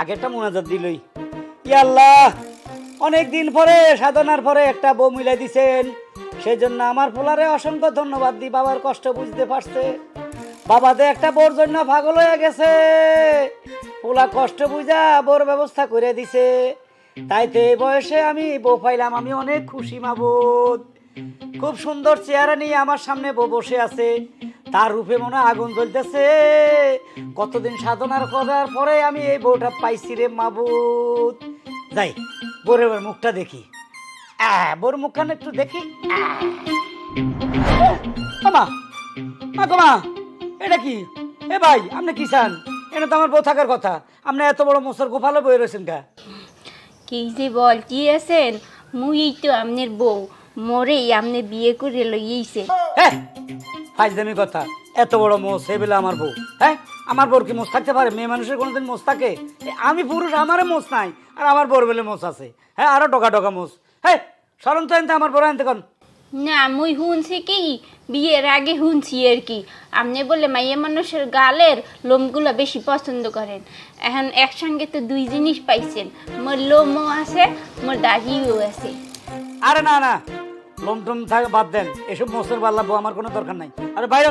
আগেরটা মোনাজাত দিলই। ইয়াল্লাহ, অনেক দিন পরে, সাধনার পরে একটা বউ মিলাই দিছেন। সেই জন্য আমার পোলারে অসংখ্য ধন্যবাদ দিই বাবার কষ্ট বুঝতে পারছে। বাবাতে একটা বোর জন্য পাগল হয়ে গেছে। পোলা কষ্ট বুঝা বোর ব্যবস্থা করে দিছে। তাইতে এই বয়সে আমি বউ পাইলাম, আমি অনেক খুশি মাবুদ। খুব সুন্দর চেহারা নিয়ে আমার সামনে বসে আছে। তার রূপে মনে আগুন জ্বলতেছে। কতদিন সাধনার করার পরে আমি এই বউটা পাইছি রে মাবুদ। যাই বোর মুখটা দেখি। বোর মুখখানে একটু দেখি। মা গো মা, এটা কি? এ ভাই, আপনি কি চান? এটা তো আমার বউ থাকার কথা। আপনি এত বড় মশার গোপালে বয়ে রয়েছেন কা কি যে বল, কি আছেন? মুই তো আমনের বউ। মরে আপনি বিয়ে করে লইয়েছে। হ্যাঁ ফাইজদামি কথা। এত বড় মোষ সে বেলা আমার বউ। হ্যাঁ আমার বউর কি মোষ থাকতে পারে? মেয়ে মানুষের কোনোদিন মোষ থাকে? এ, আমি পুরুষ আমারে মোষ নাই। আর আমার বউর বেলে মোষ আছে। হ্যাঁ আরও ডকা ডকা মোষ। হ্যাঁ সরম তো আনতে আমার বড় আনতে কোন। না মুই শুনছি কি? বিয়ের আগে শুনছি আর কি। আপনি বলে মাইয়া মানুষের গালের লোমগুলো বেশি পছন্দ করেন। এখন একসঙ্গে তো দুই জিনিস পাইছেন। মোর লোমও আছে মোর দাড়িও আছে। আরে না না টোম থাকে বাদ দেন। এসব পাল্লা বউ আমার কোনো দরকার নাই। আরে বাইরে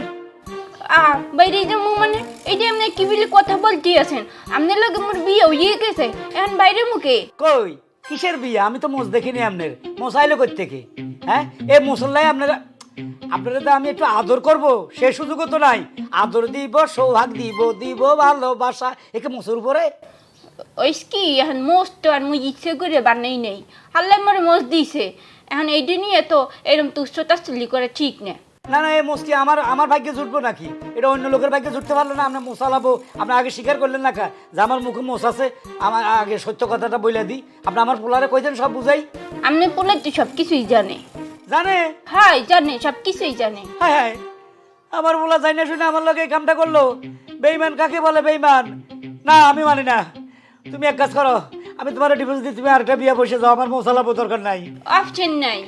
আ বাইরে যাব মানে? এই যে আপনি কি বলে কথা বলতে আছেন আপনার লগে মোর বিয়ে হয়ে গেছে। এখন বাইরে মুখে কই? কিসের বিয়ে? আমি তো মোষ দেখিনি আপনার। মোষ আইলো কই হ্যাঁ? এ মুসল্লাই আপনারা আপনারা তো আমি একটু আদর করব। সে সুযোগও তো নাই। আদর দিব সৌভাগ দিব দিব ভালোবাসা। একে মোষের উপরে? ওই কি? এখন মোষ তো আর মুই ইচ্ছে করে বানাই নেই। হাল্লাই মোর মোষ দিছে। এখন এইটা নিয়ে তো এরকম তুচ্ছ তাচ্ছলি করে ঠিক না না না এই মোষকি আমার আমার ভাগ্যে জুটবো নাকি? এটা অন্য লোকের ভাগ্যে জুটতে পারল না আপনি মশালাবো আপনি আগে স্বীকার করলেন না কা? যে আমার মুখে মোষ আছে আমার আগে সত্য কথাটা বইলে দিই। আপনি আমার পোলারে কইতেন সব বুঝাই? আপনি বলে তো সব কিছুই জানে। জানে? হ্যাঁ জানে সব কিছুই জানে। হ্যাঁ হ্যাঁ। আমার বলা যাই না শুনে আমার লোক এই কামটা করল। বেইমান কাকে বলে বেইমান না আমি মানি না। তুমি এক কাজ করো আমি তোমার ডিভোর্স দিয়ে তুমি আরেকটা বিয়ে বসে যাও, আমার মশলা দরকার নাই। অপশন নাই।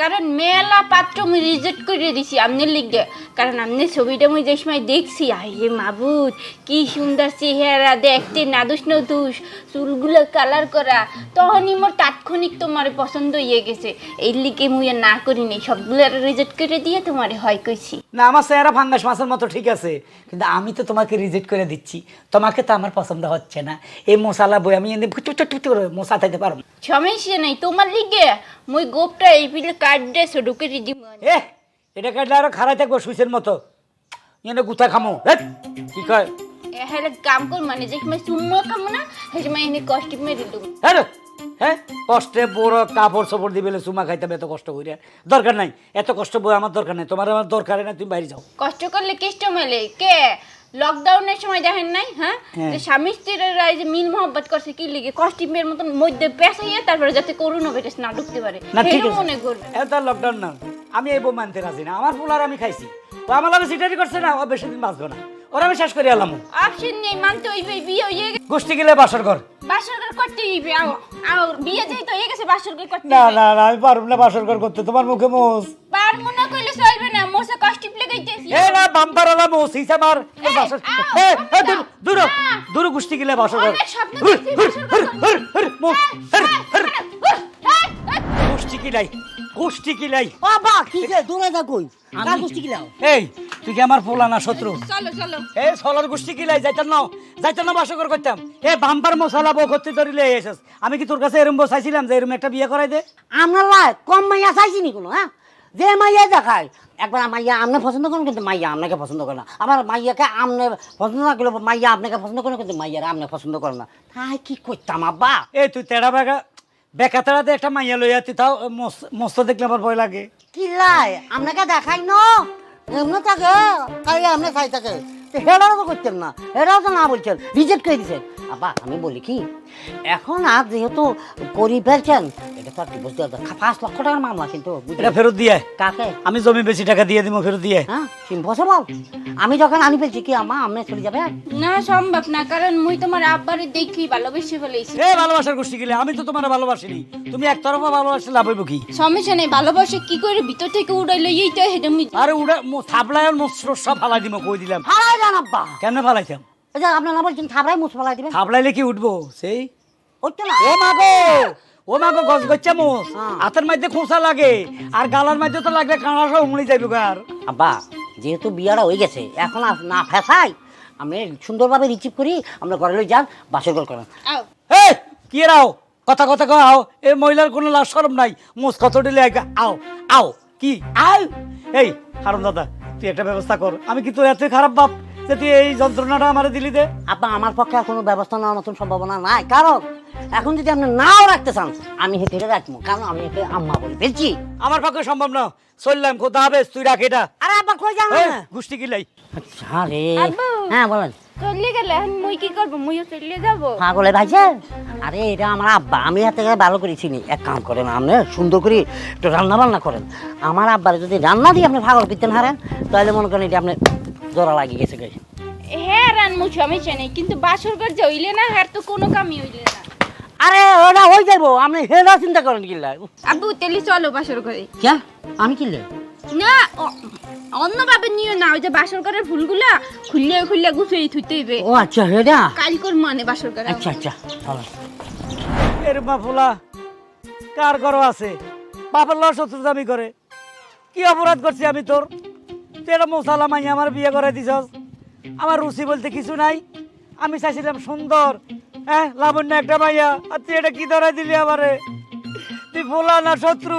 কারণ মেলা পাত্র আমি রিজেক্ট করে দিছি আমনের লিগে। কারণ আমনের ছবিটা মুই যে সময় দেখছি আরে মাবুদ কি সুন্দর চেহারা দেখতে নাদুস নদুস চুলগুলো কালার করা। তখনই মোর তাৎক্ষণিক তোমার পছন্দ হয়ে গেছে। এই লিগে মুই আর না করি নাই সবগুলো রিজেক্ট করে দিয়ে তোমার হয় কইছি। না আমার চেহারা ফাঙ্গাস মাছের মতো ঠিক আছে কিন্তু আমি তো তোমাকে রিজেক্ট করে দিচ্ছি। তোমাকে তো আমার পছন্দ হচ্ছে না। এই মশালা বই আমি এনে মশা খাইতে পারব। সমস্যা নাই তোমার লিগে। মুই গোপটা এই পিলে কাট ঢুকে দিদি এ এটা কাটলে আরও খারাই থাকব সুইচের মতো। এনে গুথা খামো। কি কয়? কাম কর মানে যে সময় খামো না সেই সময় এনে কষ্ট মেরে হ্যাঁ হ্যাঁ কষ্টে বড় কাপড় চোপড় দিবে চুমা খাইতে হবে এত কষ্ট করিয়া দরকার নাই এত কষ্ট বই আমার দরকার নাই তোমার আমার দরকার নাই তুমি বাইরে যাও। কষ্ট করলে কেষ্ট মেলে কে? লকডাউনের সময় দেখেন নাই হ্যাঁ? হ্যাঁ। যে স্বামী স্ত্রীরা যে মিল মোহব্বত করছে কি লিগে? কষ্টিমের মতন মধ্যে পেঁচাইয়ে তারপরে যাতে ভাইরাস না ঢুকতে পারে। সেটা মনে করবে এটা লকডাউন না। আমি এই বউ মানতে রাজি না। আমার পোলার আমি খাইছি। ও আমার লাগে সিটারি করছে না ও বেশি দিন বাঁচবো না। ওরা আমি শেষ করে এলাম। অপশন নেই মানতে হইবে বিয়ে হয়ে গেছে। গোষ্ঠী গেলে বাসর ঘর। বাসর ঘর করতে হইবে। আও আও বিয়ে যেহেতু হয়ে গেছে বাসর ঘর করতে না না না আমি পারব না বাসর ঘর করতে। তোমার মুখে মোস পার মনে কইলে চলবে না মোসে কষ্টিপ এ না বাম্পার আলা মোস হিসা মার এ বাসর এ এ দূর দূর দূর গোষ্ঠী গেলে বাসর হুর। হ্যাঁ, গোষ্ঠী কিলাই গোষ্ঠী কিলাই বাবা কি যে দূরে যা কই কার গোষ্ঠী গিলাও? এই তুই কি আমার পোলা না শত্রু? চলো চলো। এ সলার গোষ্ঠী কিলাই যাইতাম না যাইতাম না বাসর ঘর করতাম। এ বাম্পার মশলা বউ করতে ধরিলে এসেস আমি কি তোর কাছে এরম বউ চাইছিলাম যে এরম একটা বিয়ে করাই দে? আমরা লাই কম মাইয়া চাইছি নি কোনো হ্যাঁ? যে মাইয়া দেখায়। একবার মাইয়া আমনে পছন্দ করেন কিন্তু মাইয়া আপনাকে পছন্দ করে না। আমার মাইয়াকে আমনে পছন্দ না করলে মাইয়া আপনাকে পছন্দ করেন কিন্তু মাইয়ারা আমনে পছন্দ করে না। তাই কি করতাম আব্বা? এই তুই তেড়া বেগা বেকা তেড়াতে একটা মাইয়া লইয়া তুই তাও মস- মস্ত দেখলে আমার ভয় লাগে। কি লাই? আপনাকে দেখাই ন। এমনি থাকে তাই আপনি চাই থাকে। হেরাও তো করতেন না। হেরাও তো না বলছেন রিজেক্ট করে দিচ্ছেন আমি বলি কি এখন আর যেহেতু করি ফেলছেন এটা তো আর কি বুঝতে হবে পাঁচ লক্ষ টাকার মামলা কিন্তু এটা ফেরত দিয়ে কাকে? আমি জমি বেশি টাকা দিয়ে দিব ফেরত দিয়ে হ্যাঁ ইম্পসিবল আমি যখন আনি ফেলছি কি আমা আমনে চলে যাবে? না সম্ভব না কারণ মুই তোমার আব্বারে দেখি ভালোবেসে ফেলেছি। এ ভালোবাসার গোষ্ঠী গেলে আমি তো তোমার ভালোবাসিনি। তুমি একতরফা ভালোবাসলে লাভ হইব কি? সমস্যা নেই ভালোবাসে কি করে? ভিতর থেকে উড়াইলো এইটা মুই আরে উড়া থাপলায় সব ফালাই দিব কই দিলাম। হারাই যান আব্বা। কেমনে ফালাইতাম এই যে আপনি না বলছেন থাবড়াই মুছ ফেলাই দিবেন। থাপড়াইলে কি উঠবো? সেই? হচ্ছে না। ও মাগো ও মাগো গছ গচ্ছা মোস হ্যাঁ। হাতের মধ্যে খোঁচা লাগে। আর গালার মধ্যে তো লাগলে কাঁড়া সব উমড়ি যাইব গার আব্বা যেহেতু বিয়াটা হয়ে গেছে এখন আর না ফেসাই। আমি সুন্দরভাবে রিসিভ করি আমরা ঘরে লই যান বাসর ঘর করেন। আও। এই কি রাও কথা কথা কও আও। এই মহিলার কোনো লাশ শরম নাই। মোস কত দিলে আও আও। কি? আও। এই হারুন দাদা তুই একটা ব্যবস্থা কর। আমি কি তোর এতই খারাপ বাপ। যে তুই এই যন্ত্রণাটা আমার দিলি দে। আব্বা আমার পক্ষে আর কোনো ব্যবস্থা নেওয়ার মতন সম্ভাবনা নাই। কারণ এখন যদি আপনি নাও রাখতে চান আমি হেঁটে হেঁটে রাখব। কারণ আমি একে আম্মা বলে ফেলছি। আমার পক্ষে সম্ভব না। চললাম কোথা হবে তুই রাখ এটা। আরে আব্বা কই যান এই, গুষ্টি কিলাই আচ্ছা রে। হ্যাঁ বলেন। চলে গেলে মুই কি করব? মুইও চলে যাব। পাগলে ভাইছে? আরে এটা আমার আব্বা। আমি হাতে করে ভালো করে চিনি। এক কাম করেন আপনি সুন্দর করে একটু রান্না বান্না করেন। আমার আব্বারে যদি রান্না দিয়ে আপনি পাগল করতেন হারেন তাহলে মনে করেন এটা আপনি জোড়া লাগিয়ে গেছে গে হ্যাঁ রান মুছ সমস্যা নেই কিন্তু বাসর ঘর যে হইলে না আর তো কোনো কামই হইলে না। আরে ওটা হয়ে যাব আপনি হেরা চিন্তা করেন কিল্লা আব্বু তেলি চলো বাসর ঘরে। কে? আমি কিনলে না অ- অন্যভাবে নিও না ওই যে বাসর ঘরের ফুলগুলা খুললে খুললে গুছিয়ে থুইতে হইবে। ও আচ্ছা হেডা? কাল কর মানে বাসর ঘরে। আচ্ছা আচ্ছা চলো। এর ফুলা কার ঘর আছে? বাপের লস শত্রুতামি করে। কি অপরাধ করছি আমি তোর? তুই একটা মশালা মাই আমার বিয়ে করে দিছস। আমার রুচি বলতে কিছু নাই। আমি চাইছিলাম সুন্দর হ্যাঁ লাবণ্য একটা মাইয়া। আর তুই এটা কি ধরাই দিলি আমারে? তুই ফুলা না শত্রু?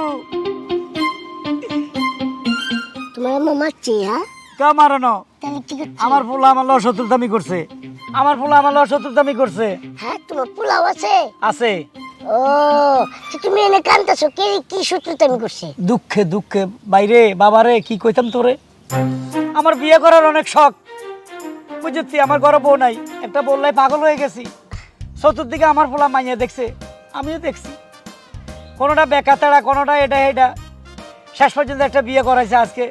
তোমার আম্মা মারছে হ্যাঁ? কে মারানো? তাহলে কি করছে? আমার ফুলা আমার লস শত্রুতামি করছে। আমার ফুলা আমার লস শত্রুতামি করছে। হ্যাঁ তোমার পোলাও আছে? আছে। ও তো তুমি এনে কান্তাছো কে কি সূত্রতে আমি করছি? দুঃখে দুঃখে বাইরে বাবারে কি কইতাম তোরে? আমার বিয়ে করার অনেক শখ। বুঝেছি, আমার ঘরে বউ নাই। একটা বললাই পাগল হয়ে গেছি। চতুর্দিকে আমার পোলা মাইয়া দেখছে, আমিও দেখছি। কোনোটা বেকাতাড়া কোনোটা এটা এটা। শেষ পর্যন্ত একটা বিয়ে করাইছে আজকে।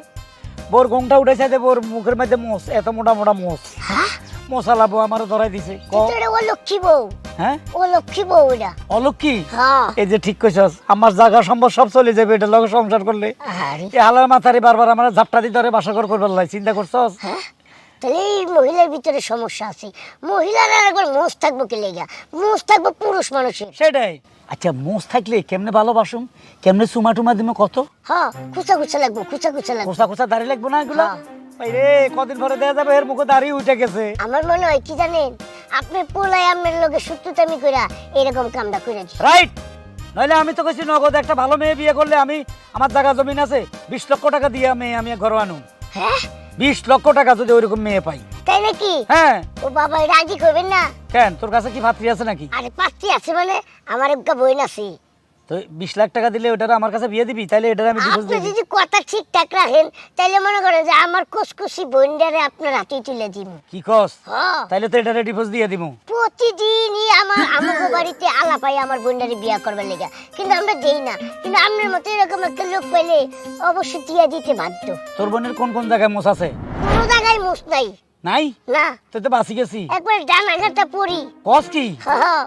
বোর ঘুমটা উঠেছে বোর মুখের মধ্যে মোষ, এত মোটা মোটা মোষ। হ্যাঁ? মশালা বউ আমারও ধরাই দিছে। ক? এটা ও লক্ষ্মী বউ। হ্যাঁ? ও লক্ষ্মী বউ এটা। অলক্ষী হ্যাঁ। এই যে ঠিক কইছস আমার জায়গা সম্ভব সব চলে যাবে এটা লগে সংসার করলে। আরে এই হালার মাথারে বারবার আমার ঝাপটা দিতে ধরে বাসা করবার লাই চিন্তা করছস? হ্যাঁ? তাহলে এই মহিলার ভিতরে সমস্যা আছে। মহিলার একবার মোষ থাকব কে লেগা? মোষ থাকব পুরুষ মানুষের। সেটাই। আচ্ছা মোষ থাকলে কেমনে ভালোবাসুম? কেমনে চুমা টুমা দিমে কত? হ্যাঁ খুচা খুচা লাগবো খুচা খুচা লাগবো। কোসা কোসা দাঁড়িয়ে লাগবো না এগুলো? রে কদিন পরে দেয়া যাবে এর মুখে দাঁড়িয়ে উঠে গেছে। আমার মনে হয় কি জানেন? আপনি পোলাই আপনার লোকে সূত্রতামি কইরা এরকম কামটা করে রাইট নইলে আমি তো কইছি নগদ একটা ভালো মেয়ে বিয়ে করলে আমি আমার জায়গা জমিন আছে বিশ লক্ষ টাকা দিয়ে মেয়ে আমি ঘর আনু হ্যাঁ? বিশ লক্ষ টাকা যদি ওইরকম মেয়ে পাই। তাই নাকি? হ্যাঁ। ও বাবা রাজি করবেন না? কেন? তোর কাছে কি ভাতৃ আছে নাকি? আরে পাত্রী আছে মানে আমার একটা বই আছে। তো বিশ লাখ টাকা দিলে ওটা আমার কাছে বিয়ে দিবি তাহলে এটার আমি ডিভোর্স আপনি যদি কথা ঠিকঠাক রাখেন তাহলে মনে করেন যে আমার কুসকুসি বইন্ডারে আপনার হাতে তুলে দিব। কি কস? তাইলে তো এটারে ডিভোর্স দিয়ে দিমু। প্রতিদিনই আমার আমাকে বাড়িতে আলা পাই আমার বোনটারে বিয়া করবার লেগে। কিন্তু আমরা দেই না। কিন্তু আপনার মতো এরকম একটা লোক পেলে অবশ্যই দিয়া দিতে বাধ্য। তোর বোনের কোন কোন জায়গায় মোষ আছে? কোনো জায়গায় মুস নাই। নাই? না। তুই তো বাসি গেছি। একবার পড়ি। কস কি?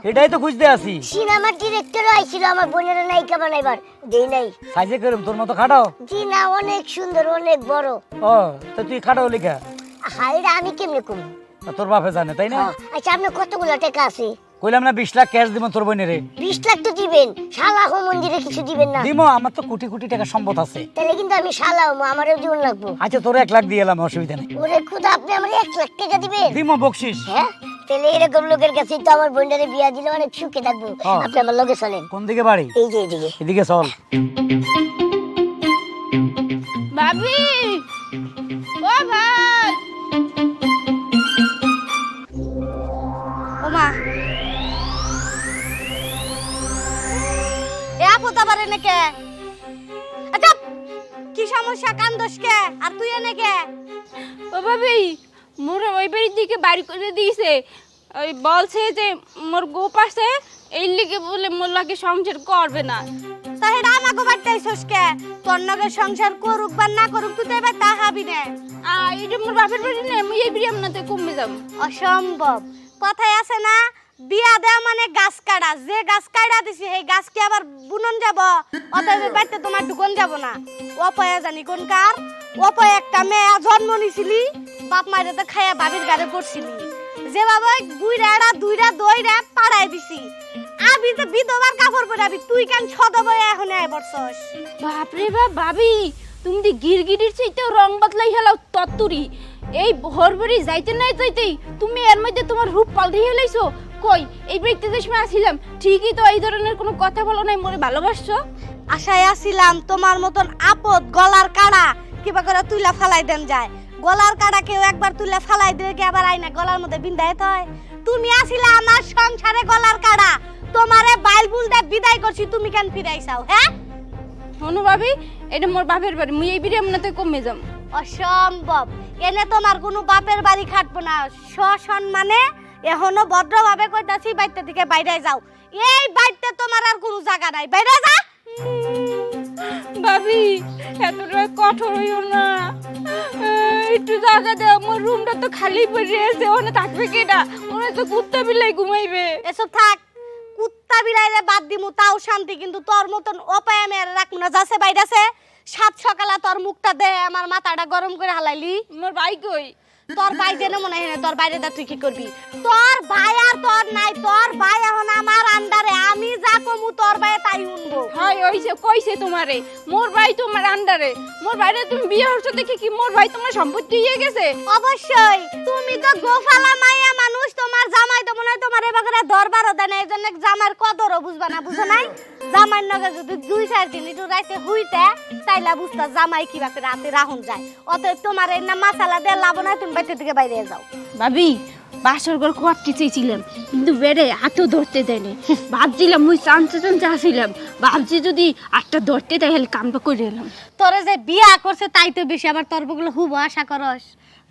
এটাই তো খুঁজতে আসি। সিনেমার ডিরেক্টর আইছিল আমার বোনের নায়িকা বানাইবার। দেই নাই। সাইজে করুম তোর মতো খাটাও জি না অনেক সুন্দর অনেক বড়। ও তো তুই খাটাও লিখা। হাইরা আমি কেমনে কম? তোর বাপে জানে তাই না? আচ্ছা আপনার কতগুলো টাকা আছে? কইলাম না বিশ লাখ ক্যাশ দিব তোর বোনের বিশ লাখ তো দিবেন শালাহ মন্দিরে কিছু দিবেন না। দিমো আমার তো কোটি কোটি টাকা সম্পদ আছে। তাহলে কিন্তু আমি আমারও জীবন লাগবো। আচ্ছা তোর এক লাখ দিয়ে এলাম অসুবিধা নেই। ওরে খুদা আপনি আমার এক লাখ টাকা দিবেন? দিমো বকশিস। হ্যাঁ? তাহলে এরকম লোকের কাছে তো আমার বোনটারে বিয়া দিলে অনেক সুখে থাকব। আপনি আমার লোকে চলেন। কোন দিকে বাড়ি? এই যে। এদিকে চল। ভাবি! ও ভাই! এ আপদ আবার এনে কে আচ্ছা কি সমস্যা? কান্দস কে? আর তুই এনে কে? ও ভাবি মোর ওই বাড়ির দিকে বাড়ি করে দিয়েছে। ওই বলছে যে মোর গোপ আছে এই লিগে বলে মোর লাগে সংসার করবে না। তা হেডা আমাকে বাড়তে আইসস কে? তোর নগে সংসার করুক বা না করুক তুই তো এবার তা হাবি না। আর এটা মোর বাপের বাড়ি না আমি এই আপনাতে কমে যাব। অসম্ভব। কথায় আছে না বিয়া দেওয়া মানে গাছ কাটা। যে গাছ কাটা দিছি, সেই গাছ কি আবার বুনন যাব। অতএব বাড়িতে তোমার ঢুকন যাব না। অপয়া জানি কোন কার? অপয়া একটা মেয়ে, জন্ম নিছিলি। বাপ মায়ের তো খাইয়া বাবির গাড়ে পড়ছিলি। যেভাবে গুইরাড়া দুইরা দইরা পাড়াই দিছি। আমি যে বিধবার কাপড় পরে আবি, তুই কেন ছদবয়ে এখন আয় বরছস বাপরে বাপ, ভাবি, তুমি দি গিরগিটির চাইতেও রং বদলাই হেলাও তত্তুরি। এই হরবরি যাইতে নাই যাইতেই তুমি এর মধ্যে তোমার রূপ পাল্টে হেলাইছো। কই? এই ব্যক্তি যে সময় আসিলাম ঠিকই তো এই ধরনের কোনো কথা বলো নাই মোরে ভালোবাসছো? আশায় আছিলাম তোমার মতন আপদ গলার কাড়া কিবা করে তুইলা ফালাই দেন যায়। গলার কাড়া কেউ একবার তুইলা ফালাই দিয়ে কি আবার আইনা গলার মধ্যে বিন্দায় হয়। তুমি আসিলা আমার সংসারে গলার কাড়া তোমারে বাইল বুল দিয়ে বিদায় করছি তুমি কেন ফিরাইছাও হ্যাঁ? অনু ভাবি এটা মোর বাপের বাড়ি মুই এই বিড়ি এমনাতে কমে যাম। অসম্ভব। এনে তোমার কোনো বাপের বাড়ি খাটবো না সসম্মানে এখনও ভদ্রভাবে কইতাছি বাইতে থেকে বাইরে যাও। এই বাইতে তোমার আর কোনো জায়গা নাই। বাইরে যা! ভাবি এতটা কঠোর হইও না। একটু জায়গা দাও আমার রুমটা তো খালি পড়ে আছে ওখানে থাকবে কেটা ওখানে তো কুত্তা বিলাই ঘুমাইবে। এসব থাক কুত্তা বিড়াইলে বাদ দিমু তাও শান্তি কিন্তু তোর মতন অপায় আমি আর রাখব না। যাচ্ছে বাইরেছে সাত সকালে তোর মুখটা দে আমার মাথাটা গরম করে হালাইলি। মোর ভাই কই? তোর ভাই জেনে মনে হয় না তোর বাইরে দা তুই কি করবি? তোর ভাই আর তোর নাই তোর ভাই এখন আমার আন্ডারে আমি যা কমু তোর ভাই তাই উনবো। হয় ওইসে কইছে তোমারে মোর ভাই তোমার আন্ডারে মোর ভাইরে তুমি বিয়ে হচ্ছ দেখে কি মোর ভাই তোমার সম্পত্তি হয়ে গেছে? অবশ্যই তুমি তো গোফালা মাইয়া মানুষ তোমার জামাই তো মনে হয় তোমার এবারে দরবারও দেয় না এই জন্য জামার কদরও বুঝবা না বুঝো নাই? জামাই নগে যদি দুই চার দিন একটু রাইতে হুইতে তাইলা বুঝতা জামাই করে রাতে রাহুন যায়। অতএব তোমার এই না মাসালা দিয়ে লাভ নাই তুমি বাইতে থেকে বাইরে যাও। ভাবি বাসর ঘর চেয়েছিলাম কিন্তু বেড়ে হাতও ধরতে দেয়নি। ভাবছিলাম মুই চান্সে চান্সে আসিলাম। ভাবছি যদি আটটা ধরতে দেয় কামটা করে এলাম। তোরে যে বিয়া করছে তাই তো বেশি আবার তোর বগুলো হুব আশা করস।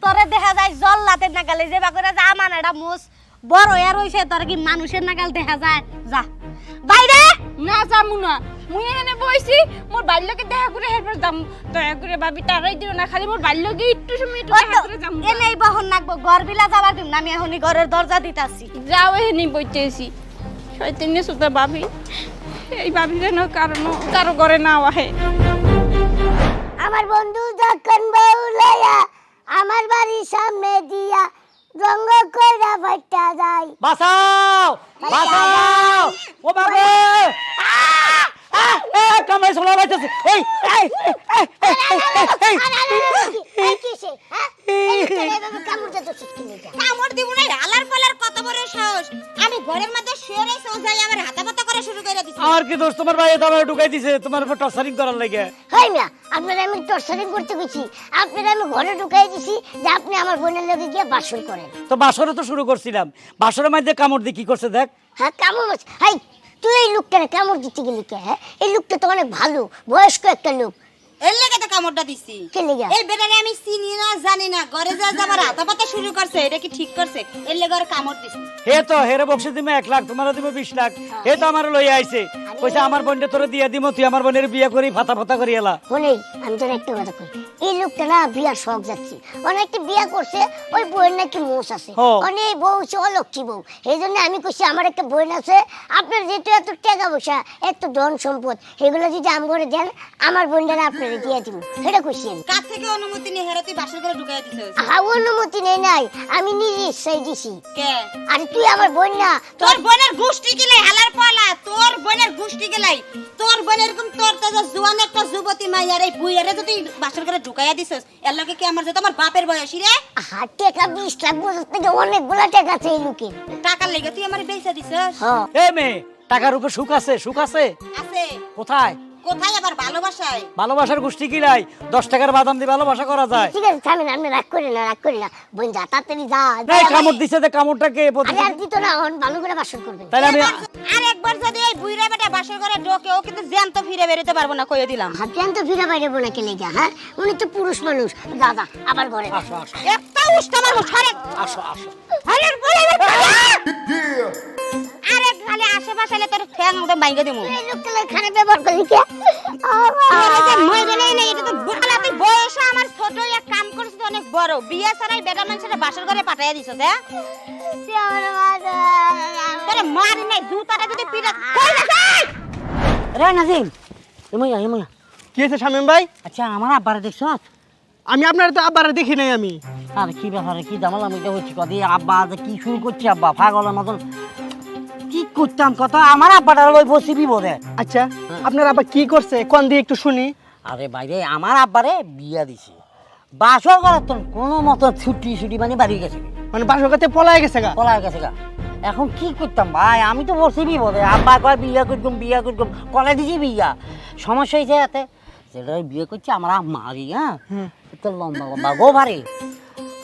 তোরে দেখা যায় জল লাতে নাগালে যে বাকরে যা এটা মোস বড় আর হইছে তোর কি মানুষের নাগাল দেখা যায়? যা। বাইরে! না যামু না। মুই এখানে বইছি মোর বাল্যকে দেখা করে হেরবার যাম। দয়া করে ভাবি তারাই দিও না খালি মোর বাল্যকে একটু সময় একটু দেখা করে যাম এনেই বহন নাকবো ঘর বিলা যাবার দিম না আমি এখনই ঘরের দরজা দিতাছি যাও এখানে বইতেছি শয়তানি সুতা ভাবি এই ভাবি যেন কারণ কারও ঘরে না আহে। আমার বন্ধু যখন বউ লয়া আমার বাড়ির সামনে দিয়া রঙ্গ কইরা ফাইটা যায়। বাঁচাও বাঁচাও ও বাবা! এই এই এই, এই, কামড় দিব না আলার পালার কত বড় সাহস। আমি ঘরের মধ্যে শুয়ে রয়েছে ও যাই আমার হাতা পাতা করা শুরু করে দিছে। আমার কি দোষ? তোমার ভাই তো ঢুকাই দিছে তোমার উপর টর্চারিং করার লাগে। হয় না আপনারা আমি টর্চারিং করতে গেছি। আপনারা আমি ঘরে ঢুকাই দিছি যে আপনি আমার বোনের লগে গিয়ে বাসন করেন। তো বাসরে তো শুরু করছিলাম। বাসরের মধ্যে কামড় দিয়ে কি করছে দেখ। হ্যাঁ কামড় হাই তুই এই লোকটা কামড় দিতে গেলি কে হ্যাঁ? এই লোকটা তো অনেক ভালো বয়স্ক একটা লোক। এর লেগে তো কামড়টা দিছি। কে লেগে? এই বেটারে আমি চিনি না জানি না। ঘরে যা যাবার হাতা পাতা শুরু করছে এটা কি ঠিক করছে? এর লেগে ওর কামড় দিছি। হে তো হেরে বক্সে দিমে এক লাখ তোমার দিবে বিশ লাখ। হে তো আমার লইয়া আইছে। কইছে আমার বোনটা তোরে দিয়া দিমো তুই আমার বোনের বিয়ে করি ফাতা ফাতা করি এলা। শোনেই আমি তোর একটা কথা কই। এই লোকটা না বিয়ার শখ যাচ্ছে। অনেকটা বিয়া করছে ওই বউয়ের নাকি মোষ আছে। অনেক বউ হচ্ছে অলক্ষী বউ। এই জন্য আমি কইছি আমার একটা বোন আছে আপনার যেহেতু এত টাকা পয়সা এত ধন সম্পদ এগুলো যদি আম করে দেন আমার বোনটা আপনারা দিয়ে দিব সেটা কইছি আমি। কার থেকে অনুমতি নিয়ে হেরা তুই বাসর করে ঢুকাই দিছিস আহা, অনুমতি নেই নাই। আমি নিজে ইচ্ছাই দিছি। কে? আরে তুই আমার বোন না তোর বোনের গোষ্ঠী গেলাই হালার পালা? তোর বোনের গোষ্ঠী গেলাই। তোর বোন এরকম তোর তাজা জোয়ান একটা যুবতী মাইয়ার এই বুইয়ারে যদি বাসন করে ঢুকাইয়া দিছিস এর লগে কি আমার যেত আমার বাপের বয়সী রে? আহা টাকা বিশ লাখ বছর থেকে অনেকগুলা টাকা আছে এই লোকের। টাকার লেগে তুই আমার বেচা দিছিস? হ্যাঁ এ মেয়ে টাকার উপর সুখ আছে সুখ আছে? আছে। কোথায়? কোথায় আবার ভালোবাসায়? ভালোবাসার গোষ্ঠী কি নাই দশ টাকার বাদাম দিয়ে ভালোবাসা করা যায়। ঠিক আছে থামেন আপনি রাগ করেন না রাগ করেন না। বোন যা তাড়াতাড়ি যা নাই কামড় দিছে যে কামড়টাকে আরে আর দিত না এখন ভালো করে বাসন করবেন তাহলে আমি আর একবার যদি এই বুইরা বেটা বাসর করে ঢোকে ও কিন্তু জ্যান্ত ফিরে বেরোতে পারব না কইয়ে দিলাম। হাতিয়ান তো ফিরে বাইরে বোনা কেলে যা হ্যাঁ? উনি তো পুরুষ মানুষ। দাদা আবার ঘরে আসো আসো। একটা উষ্টা মারবো ছাড়ে আসো আসো। আরে বলে আরে খালি আশেপাশে এলে তোর ঠ্যাং ওটা বাইকে দিমু। এই লোকটা লাগে খারাপ ব্যবহার করি কে আরে যে মই গেলেই না এটা তো বুকালা তুই বয়সে আমার ছোট এক কাম করছিস অনেক বড়। বিয়া ছাড়াই বেটা মানুষের বাসর ঘরে পাঠাইয়া দিছ দে। তোরে মারি নাই জুতাটা যদি পিটা কই গেছে? রে নাজিম এময়া এময়া কি হয়েছে শামিম ভাই? আচ্ছা আমার আব্বারে দেখছ? আমি আপনার তো আব্বারে দেখি নাই আমি। আর কি ব্যাপারে কি জামালাম এটা হচ্ছে কদি? আব্বা যে কি শুরু করছে আব্বা? পাগলের মতন। কি করতাম কত আমার আব্বাটা লই বসি বিপদে আচ্ছা আপনার আব্বা কি করছে? কোন দিয়ে একটু শুনি। আরে বাইরে আমার আব্বারে বিয়া দিছে। বাসর করার কোনো মতো ছুটি ছুটি মানে বাড়ি গেছে। মানে বাসর কাছে পলাই গেছে গা? পলা গেছে গা। এখন কি করতাম ভাই? আমি তো বসে বিপদে আব্বা কয় বিয়া করতাম বিয়া করতাম কলে দিছি বিয়া। সমস্যা হয়েছে এতে। সেটা বিয়ে করছে আমার মারি হ্যাঁ? তো লম্বা লম্বা গো ভারি।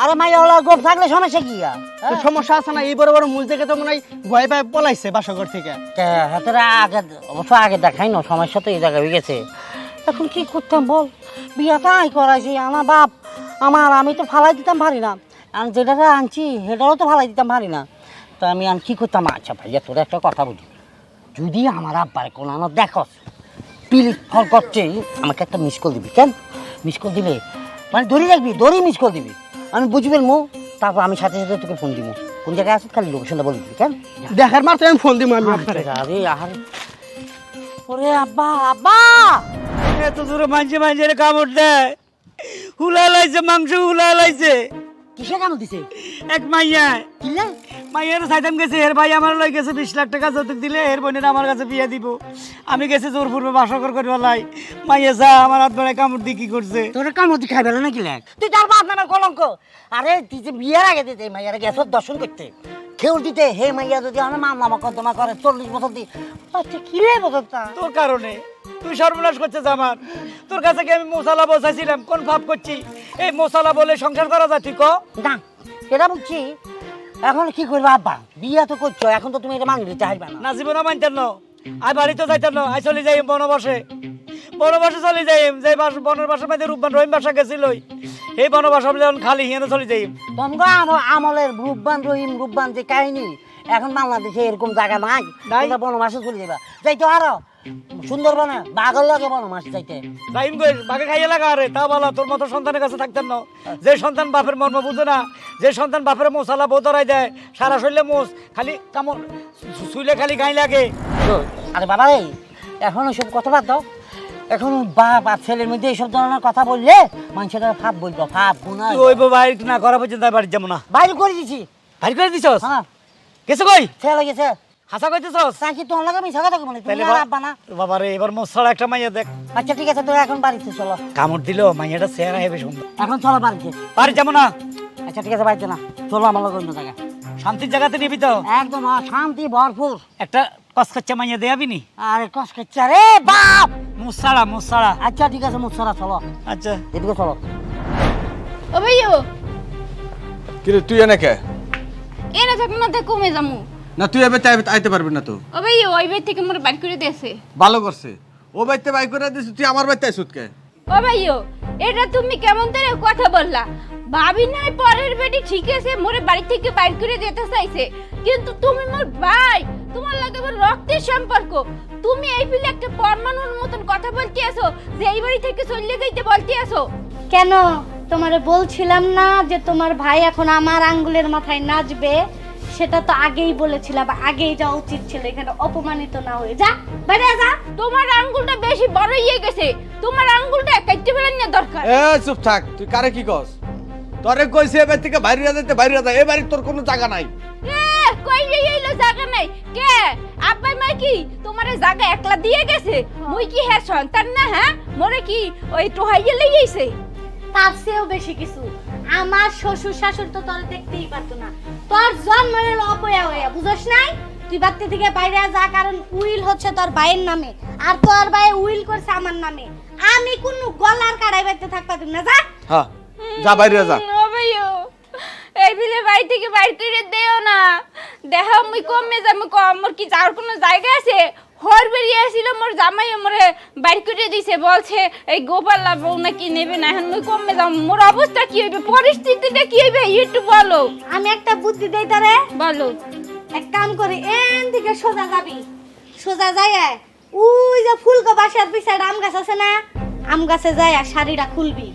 আরে মাই ওলা গোপ থাকলে সমস্যা কি আর? তো সমস্যা আছে না এই বড় বড় মূল থেকে তো মনে হয় ভয় পায় পলাইছে বাসঘর থেকে। হাতেরা আগে অবশ্য আগে দেখাই না সমস্যা তো এই জায়গায় হয়ে গেছে। এখন কি করতাম বল? বিয়াটা আই করাইছি আমার বাপ। আমার আমি তো ফালাই দিতাম পারি না। আমি যেটা আনছি সেটাও তো ফালাই দিতাম পারি না। তো আমি আর কি করতাম? আচ্ছা ভাইয়া তোর একটা কথা বলি। যদি আমার আব্বার কোনো আমার দেখস পিলি ফল করছে আমাকে একটা মিস কল দিবি কেন? মিস কল দিলে? মানে দড়ি রাখবি দড়ি মিস কল দিবি। আমি বুঝবে মো তারপর আমি সাথে সাথে তোকে ফোন দিব কোন জায়গায় আসিস খালি লোকেশনটা বলে দিবি কেন দেখার মাত্র আমি ফোন দিব আমি আপনারে। আরে আহার। ওরে আব্বা আব্বা! এত দূরে মাঝে মাঝে কামড় দেয়। হুলা লাইছে মাংস হুলা লাইছে। কিসে কাম দিছে? এক মাইয়া কিলে? মাইয়ার সাইতাম গেছে এর ভাই আমার লই গেছে বিশ লাখ টাকা যৌতুক দিলে এর বোনের আমার কাছে বিয়ে দিব। আমি গেছি জোর পূর্বে বাসকর করে লাই। মাইয়া যা আমার হাত ধরে কামড় দিয়ে কি করছে? তোর কাম হতে খাই বেলা নাকি লাগ? তুই তার বাপ নামের কলঙ্ক। আরে তুই যে বিয়ের আগে দিতে মাইয়ার গেছত দর্শন করতে। খেউর দিতে হে মাইয়া যদি আমার মামলা মকদ্দমা করে চল্লিশ বছর দি আচ্ছা কি রে বছর তা তোর কারণে। তুই সর্বনাশ করছিস আমার। তোর কাছে কি আমি মশালা বসাইছিলাম? কোন ভাব করছি? এই মশালা বলে সংসার করা যায় ঠিক না এটা বলছি এখন কি করবে আব্বা? বিয়া তো করছ এখন তো তুমি এটা দিতে হারবে না। না জীবন মানতেন না। আই বাড়িতে যাইতেন না আই চলে যাই বনবাসে। বনবাসে চলে যাই যে বাস বনের মধ্যে রূপবান রহিম বাসা গেছিল। এই বনবাসা যখন খালি হিয়ানো চলে যাই আম- আমলের রূপবান রহিম রূপবান যে কাহিনী এখন বাংলাদেশে এরকম জায়গা নাই। তোমরা বনমাসে চলে যাবা যাইতো আরও। সুন্দরবনে বাঘের লাগে যাইম কই বাকে খাইয়ে লাগা আরে তা বলা তোর মতো সন্তানের কাছে থাকতেন না। যে সন্তান বাপের মর্ম বুঝে না যে সন্তান বাপের মশালা বোতরাই দেয় সারা শরীরে মোষ খালি কামড় শুইলে খালি গাই লাগে। আরে বাবা এই এখন ওসব কথা বাদ দাও। এখন বাপ আর ছেলের মধ্যে এইসব ধরনের কথা বললে মানুষের ফাপ বলব ফাপ গুণা ওই বাড়ি না করা পর্যন্ত আর বাড়ি যাব না। বাইরে করে দিছি। ভারী করে দিছস? হ্যাঁ। গেছে কই? ছেলে গেছে। হাসা কইতেছস? তা কি তোমার লাগে মিশা কথা মানে তুমি আর আব্বা না। বাবা রে এবার মশলা একটা মাইয়া দেখ। আচ্ছা ঠিক আছে তোর এখন বাড়িতে চলো। কামড় দিল মাইয়াটা চেহারা হেবে সুন্দর। এখন চলো বাড়িতে। বাড়ি যাব না। আচ্ছা ঠিক আছে বাড়িতে না। চলো আমার লোক অন্য জায়গায়। শান্তির জায়গাতে নিবি তো? একদম শান্তি ভরপুর। একটা কসকচ্চা মাইয়া দেয়াবি নি আরে কস করছে রে বাপ! মুসাড়া মুসাড়া আচ্ছা ঠিক আছে মুসরা চলো। আচ্ছা। এদিকে চলো। ও ভাইও কিরে তুই এনে কে? এনে থাক না দেখ কমে যামু। না তুই এবার আইতে পারবি না তো। ও ভাইও ওই বাড়ি থেকে মোর বাড়ি করে দিয়েছে। ভালো করছে। ও বাইতে বাই করে দিস তুই আমার বাইতে আইসুত কে ও ভাইও এটা তুমি কেমন করে কথা বললা? ভাবি নাই পরের বেটি ঠিক আছে মোরে বাড়ি থেকে বাইর করে যেতে চাইছে। কিন্তু তুমি মোর ভাই তোমার লাগে আমার রক্তের সম্পর্ক। তুমি এই ফিলে একটা পরমাণুর মতন কথা বলতে আসো যে এই বাড়ি থেকে চলে যাইতে বলতে আসো কেন? তোমারে বলছিলাম না যে তোমার ভাই এখন আমার আঙ্গুলের মাথায় নাচবে। সেটা তো আগেই বলেছিলাম আগেই যাওয়া উচিত ছিল এখানে অপমানিত না হয়ে। যা বাইরে যা। তোমার আঙ্গুলটা বেশি বড় হয়ে গেছে। তোমার আঙ্গুলটা কাটতে ফেলার না দরকার। এ চুপ থাক তুই কারে কি কস? তোরে কইছে এবার থেকে বাইরে যাইতে বাইরে যা। এ বাড়ির তোর কোনো জায়গা নাই। এ, কই যে এইলো জায়গা নাই। কে? আব্বাই মা কি? তোমার জায়গা একলা দিয়ে গেছে? মুই কি হ্যাঁ সন্তান না হ্যাঁ? মোরে কি ওই টোহাইয়ে লইয়াইছে? তার চেয়েও বেশি কিছু। আমার শ্বশুর শাশুড় তো তোর দেখতেই পারতো না। তোর জন্মের অপয়া হইয়া বুঝছ নাই? তুই বাড়তি থেকে বাইরে যা কারণ উইল হচ্ছে তোর ভাইয়ের নামে আর তোর ভাই উইল করছে আমার নামে। আমি কোন গলার কাড়াই বাইতে থাকবা তুমি না যা। হ্যাঁ যা বাইরে যা। ও ভাইও এই বিলে বাড়ি থেকে বাইর করে দেও না। দেখা মুই কমে যাব কম মোর কি যাওয়ার কোনো জায়গা আছে? হর বেরিয়ে আসছিল মোর জামাই মোরে বাইর করে দিছে বলছে এই গোপাল লাভও নাকি নেবে না এখন মুই কমে যাব মোর অবস্থা কি হইবে পরিস্থিতিটা কি হইবে একটু বলো। আমি একটা বুদ্ধি দেই তোরে। বলো। এক কাম করি এন দিকে সোজা যাবি সোজা যাই উই যে ফুলকো বাসার পিছাড়ে আম গাছ আছে না আম গাছে যাই শাড়িটা খুলবি।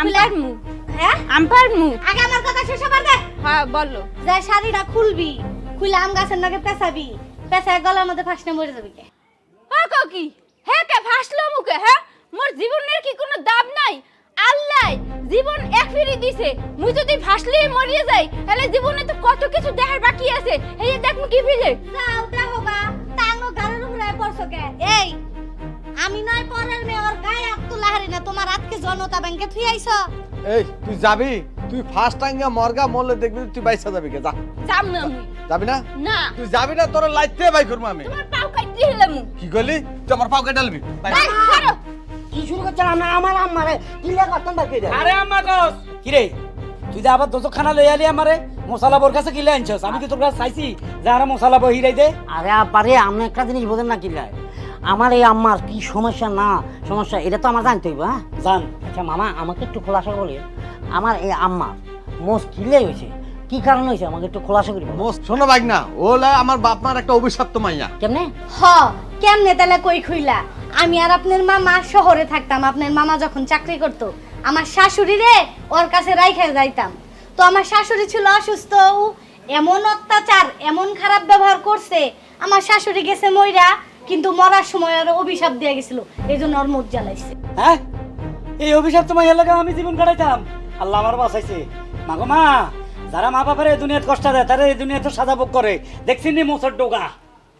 আমার মুখ হ্যাঁ? আমার মুখ আগে আমার কথা শেষ হবার দে। হ্যাঁ বলো। যে শাড়িটা খুলবি খুলে আম গাছের নাকে পেঁচাবি পেঁচায় গলার মধ্যে ফাঁসনে মরে যাবি কে? ও কি? হ্যাঁ কে ফাসলো মুখে হ্যাঁ মোর জীবনের কি কোনো দাম নাই? আল্লাহ জীবন এক ফিরি দিছে। মুই যদি ফাসলে মরিয়ে যাই তাহলে জীবনে তো কত কিছু দেখার বাকি আছে। এই যে দেখ কি ফিরে? যাও দেখো গা টাঙ্গো গাড়ির উপরে পড়ছো কে? এই আমি নয় পরের মেয়ে ওর গায়ে তোলা না। তোমার আজকে জনতা ব্যাংকে থুই আইছো। এই তুই যাবি? তুই ফার্স্ট টাইম মরগা মরলে দেখবি তুই বাইসা যাবি কে যা। যাম না মুই যাবি না? না। তুই যাবি না তোর লাইতে বাই করব আমি। তোমার পাও কাটি হলাম কি করলি? তুই আমার পাও কেটালবি বাই করো। কি শুরু করছেন না আমার আম্মারে কিলে করতেন বাকি আরে আম্মা কস। কি রে তুই যে আবার দোজো খানা লই আলি আমারে মশলা বোর কাছে কিলে আনছস? আমি কি তোর কাছে চাইছি যে আরে মশলা বই হিরাই দে? আরে আপারে আমি একটা জিনিস বোঝেন না কিলে। আমার এই আম্মার কি সমস্যা না সমস্যা এটা তো আমার জানতে হইব হ্যাঁ? জান। আচ্ছা মামা আমাকে একটু খোলাসা বলে আমার এই আম্মা মোস কিলে হয়েছে। কি কারণ হয়েছে? আমাকে একটু খোলাসা করি। মোস্ট শোনো ভাই না ওলা আমার বাপ মার একটা অভিশপ্ত মাইয়া। কেমনে? হ কেমনে তাহলে কই খুইলা? আমি আর আপনার মামা শহরে থাকতাম আপনার মামা যখন চাকরি করত আমার শাশুড়ি রে ওর কাছে রাইখে যাইতাম। তো আমার শাশুড়ি ছিল অসুস্থ ও এমন অত্যাচার এমন খারাপ ব্যবহার করছে আমার শাশুড়ি গেছে মইরা কিন্তু মরার সময় আর অভিশাপ দিয়ে গেছিল এই জন্য ওর মুখ জ্বালাইছে। হ্যাঁ? এই অভিশাপ তোমার এলাকা আমি জীবন কাটাইতাম। আল্লাহ আমার বাঁচাইছে। মাগো মা, যারা মা বাপারে এই দুনিয়াত কষ্ট দেয়, তারা এই দুনিয়াতে সাজা ভোগ করে। দেখছি নি মোসর ডোগা?